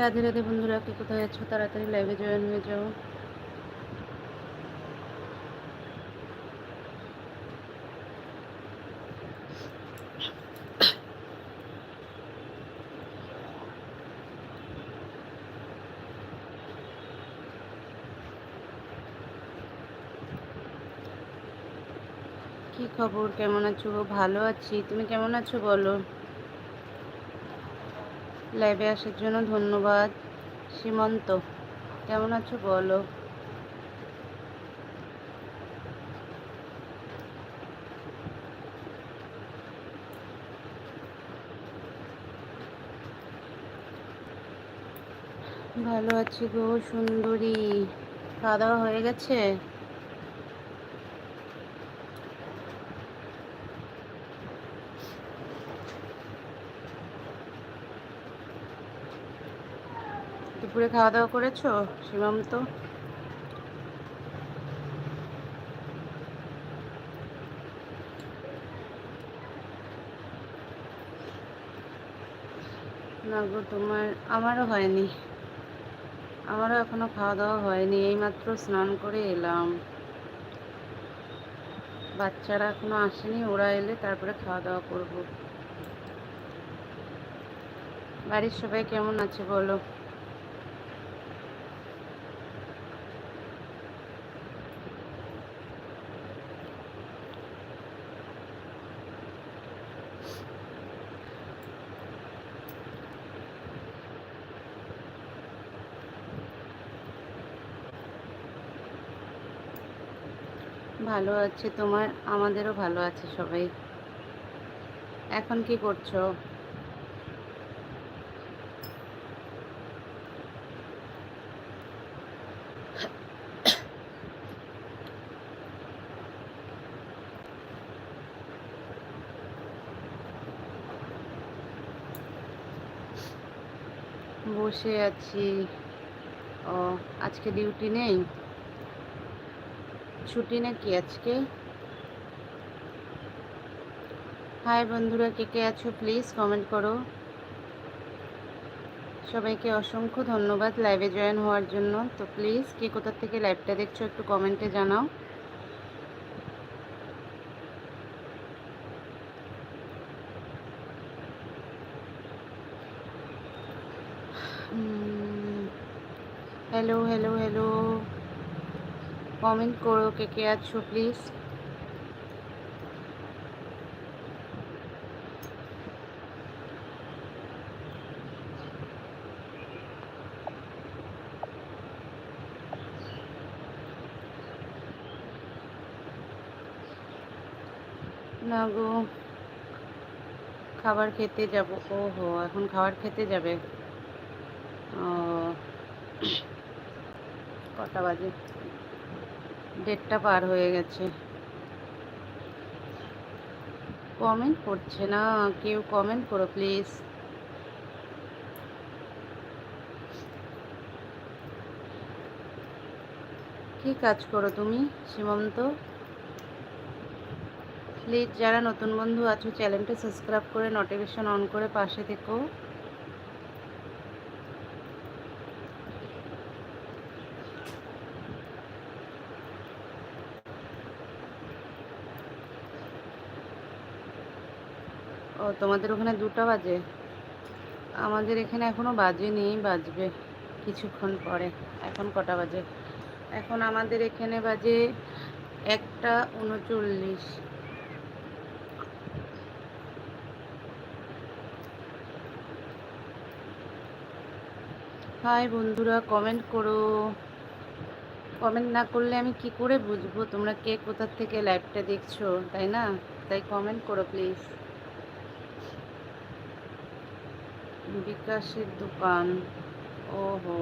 রাধে রাধে বন্ধুরা কে কোথায় আছো? তাড়াতাড়ি লাইভে জয়েন হয়ে যাও। কি খবর? কেমন আছো ভালো আছি। তুমি কেমন আছো বলো? লাইভে আসার জন্য ধন্যবাদ। সীমন্ত, কেমন আছো বলো? ভালো আছি গো, সুন্দরী। খাওয়া দাওয়া হয়ে গেছে? দুপুরে খাওয়া দাওয়া করেছ সীমান্ত না গো, তোমার, আমারও হয়নি। আমারও এখনও খাওয়া দাওয়া হয়নি, এইমাত্র স্নান করে এলাম। বাচ্চারা এখনও আসেনি, ওরা এলে তারপরে খাওয়া দাওয়া করব। বাড়ির সবাই কেমন আছে বলো? ভালো আছে তোমার? আমাদেরও ভালো আছে সবাই। এখন কি করছ? বসে আছি। ও, আজকে ডিউটি নেই? ছুটি নাকি আজকে? হাই বন্ধুরা, কে কে আছো? প্লিজ কমেন্ট করো। সবাইকে অসংখ্য ধন্যবাদ লাইভে জয়েন হওয়ার জন্য। তো প্লিজ কে কোথার থেকে লাইভটা দেখছ একটু কমেন্টে জানাও। হ্যালো হ্যালো হ্যালো কমেন্ট করো কে কে আছো, প্লিজ। না গো, খাবার খেতে যাব। ও হো এখন খাবার খেতে যাবে? কটা বাজে? ডেটটা পার হয়ে গেছে। কমেন্ট করছে না, কেউ কমেন্ট করো প্লিজ কি কাজ করো তুমি, সীমন্ত? প্লিজ যারা নতুন বন্ধু আছো চ্যানেলটা সাবস্ক্রাইব করে নোটিফিকেশন অন করে পাশে থেকো। ও, তোমাদের ওখানে দুটা বাজে? আমাদের এখানে এখনও বাজেনি বাজবে কিছুক্ষণ পরে। এখন কটা বাজে? এখন আমাদের এখানে বাজে একটা উনচল্লিশ। হাই বন্ধুরা কমেন্ট করো। কমেন্ট না করলে আমি কি করে বুঝব? তোমরা কে কোথার থেকে লাইভটা দেখছ, তাই না? তাই কমেন্ট করো প্লিজ বিকাশের দোকান। ও হো